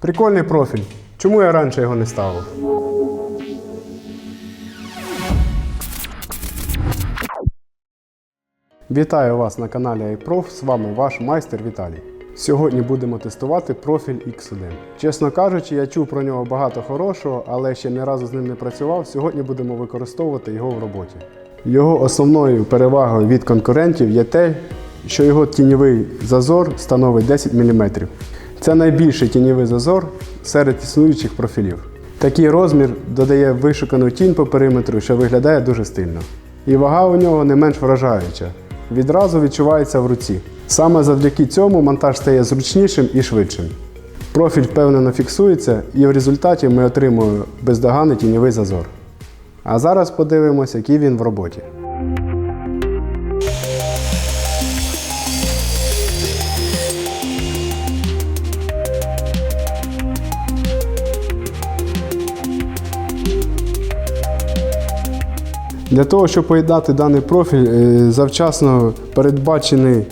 Прикольний профіль. Чому я раніше його не ставив? Вітаю вас на каналі iProf, з вами ваш майстер Віталій. Сьогодні будемо тестувати профіль X1. Чесно кажучи, я чув про нього багато хорошого, але ще ні разу з ним не працював. Сьогодні будемо використовувати його в роботі. Його основною перевагою від конкурентів є те, що його тіньовий зазор становить 10 мм. Це найбільший тіньовий зазор серед існуючих профілів. Такий розмір додає вишукану тінь по периметру, що виглядає дуже стильно. І вага у нього не менш вражаюча. Відразу відчувається в руці. Саме завдяки цьому монтаж стає зручнішим і швидшим. Профіль впевнено фіксується, і в результаті ми отримуємо бездоганний тіньовий зазор. А зараз подивимося, який він в роботі. Для того, щоб поєднати даний профіль, е, завчасно передбачений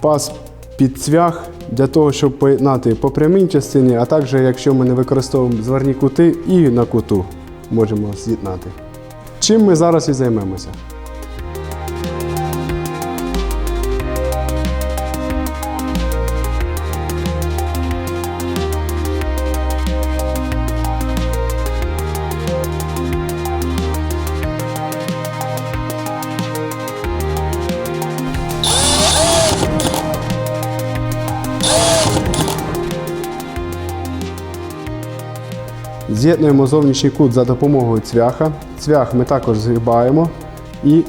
пас під цвях для того, щоб поєднати по прямій частині, а також, якщо ми не використовуємо зверні кути, і на куту можемо з'єднати. Чим ми зараз і займемося. З'єднуємо зовнішній кут за допомогою цвяха. Цвях ми також згибаємо і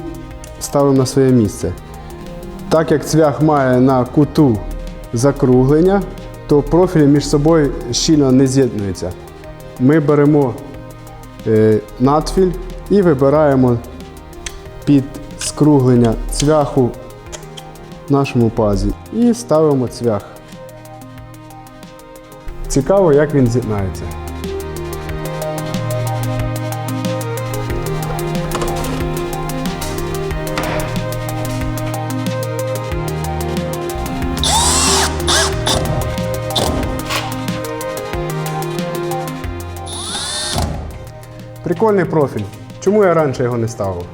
ставимо на своє місце. Так як цвях має на куту закруглення, то профілі між собою щільно не з'єднуються. Ми беремо е, надфіль і вибираємо під скруглення цвяху в нашому пазі і ставимо цвях. Цікаво, як він з'єднається. Прикольний профіль. Чому я раніше його не ставив?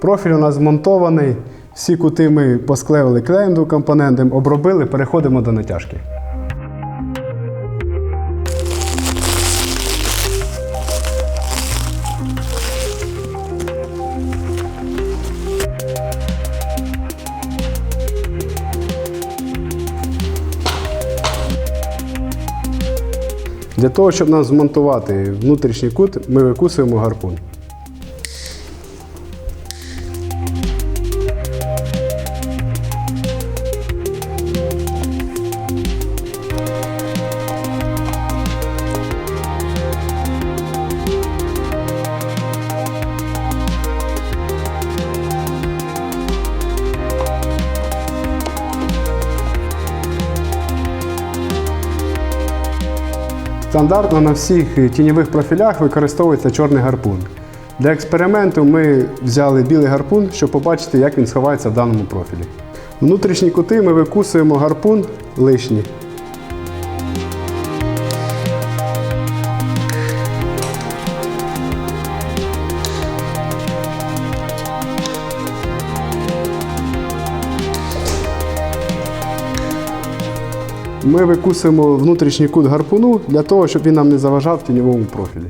Профіль у нас змонтований. Всі кути ми посклеїли клеєм двокомпонентним, обробили, переходимо до натяжки. Для того, щоб нам змонтувати внутрішній кут, ми викусуємо гарпун. Стандартно на всіх тіньових профілях використовується чорний гарпун. Для експерименту ми взяли білий гарпун, щоб побачити, як він сховається в даному профілі. Внутрішні кути ми викусуємо гарпун лишні. Ми викусуємо внутрішній кут гарпуну для того, щоб він нам не заважав в тіньовому профілі.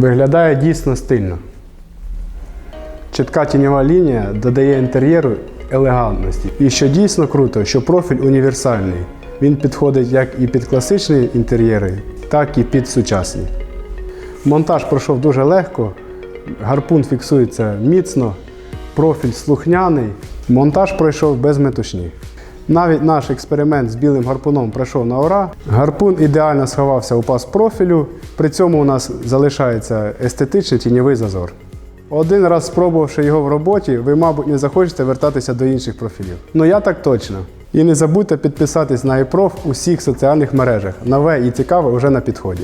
Виглядає дійсно стильно. Чітка тіньова лінія додає інтер'єру елегантності. І що дійсно круто, що профіль універсальний. Він підходить як і під класичні інтер'єри, так і під сучасні. Монтаж пройшов дуже легко, гарпун фіксується міцно, профіль слухняний, монтаж пройшов без метушні. Навіть наш експеримент з білим гарпуном пройшов на ура. Гарпун ідеально сховався у паз профілю, при цьому у нас залишається естетичний тіньовий зазор. Один раз спробувавши його в роботі, ви, мабуть, не захочете вертатися до інших профілів. Ну я так точно. І не забудьте підписатись на iProf у всіх соціальних мережах. Нове і цікаве вже на підході.